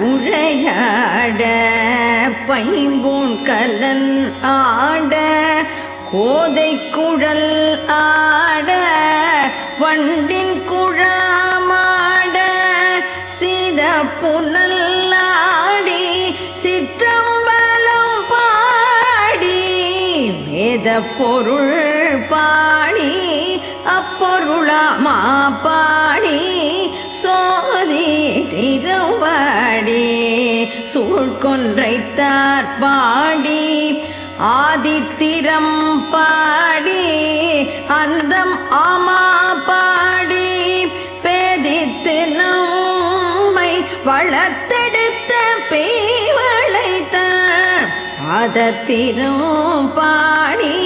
உழையாட பைம்பூன் கலன் ஆட கோதை குழல் ஆட வண்டின் குழாமாட சீத புனல் ஆடி சிற்றம்பலம் பாடி வேத பொருள் பாடி அப்பொருளாமா பாடி சோதி திருவாடி சூழ்கொன்றைத்தார் பாடி ஆதித்திரம் பாடி அந்தம் ஆமா பாடி பேதித்து நம்மை வளர்த்தெடுத்த பேவளைத்த ஆதத்திரம் பாடி